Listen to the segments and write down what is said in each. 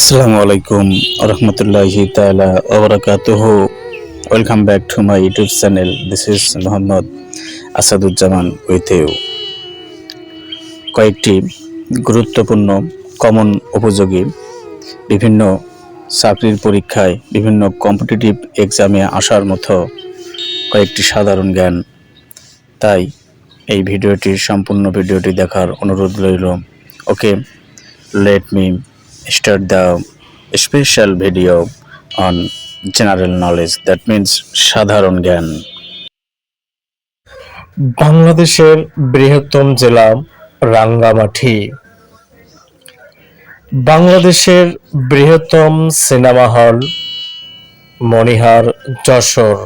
আসসালামু আলাইকুম রহমতুল্লাহি তাআলা ওবারাকাতুহ welcome back to my YouTube channel this is Mohammad Asaduzzaman with you কয়েকটি গুরুত্বপূর্ণ কমন উপযোগী, বিভিন্ন চাকরির পরীক্ষায়, বিভিন্ন কম্পিটিটিভ এক্সামে আসার মতো কয়েকটি সাধারণ জ্ঞান। তাই এই ভিডিওটির সম্পূর্ণ ভিডিওটি দেখার অনুরোধ রইল। ওকে let me start the special video on general knowledge. That means সাধারণ জ্ঞান. বাংলাদেশের বৃহত্তম জেলা রাঙ্গামাটি। বাংলাদেশের বৃহত্তম সিনেমা হল মণিহার যশোর।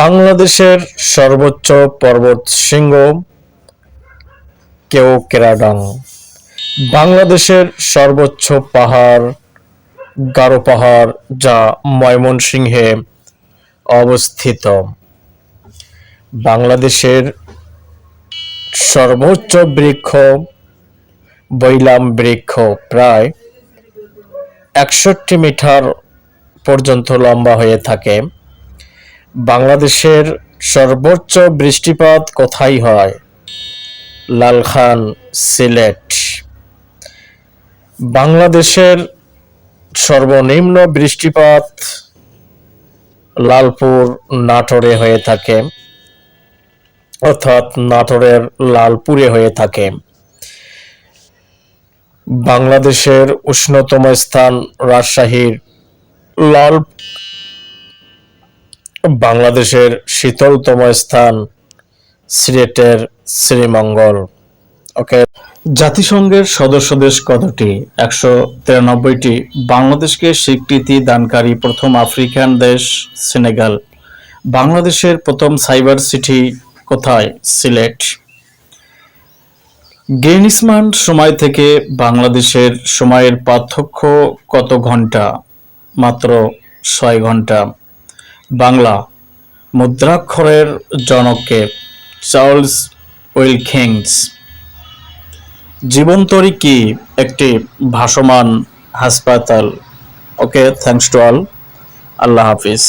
বাংলাদেশের সর্বোচ্চ পর্বত শৃঙ্গ কেউ কেরাডাং বাংলাদেশের সর্বোচ্চ পাহাড়, গারো পাহাড় যা ময়মনসিংহে অবস্থিত। বাংলাদেশের সর্বোচ্চ বৃক্ষ, বৈলাম বৃক্ষ প্রায় একষট্টি মিটার পর্যন্ত লম্বা হয়ে থাকে। বাংলাদেশের সর্বোচ্চ বৃষ্টিপাত কোথায় হয়? লালখান, সিলেট। বাংলাদেশের সর্বনিম্ন বৃষ্টিপাত লালপুর নাটোরে হয়ে থাকে, অর্থাৎ নাটোরের লালপুরে হয়ে থাকে। বাংলাদেশের উষ্ণতম স্থান রাজশাহীর লাল, বাংলাদেশের শীতলতম স্থান সিলেটের শ্রীমঙ্গল। ওকে জাতিসংঘের সদস্য দেশ কতটি? একশো তিরানব্বইটি। বাংলাদেশকে স্বীকৃতি দানকারী প্রথম আফ্রিকান দেশ সেনেগাল। বাংলাদেশের প্রথম সাইবার সিটি কোথায়? সিলেট। গ্রিনিসমান সময় থেকে বাংলাদেশের সময়ের পার্থক্য কত ঘণ্টা? মাত্র ছয় ঘণ্টা। বাংলা, মুদ্রাক্ষরের জনককে চার্লস উইলকিংস। জীবন্তরী কি একটি ভাসমান হাসপাতাল? ওকে থ্যাংকস টু অল আল্লাহ হাফিজ।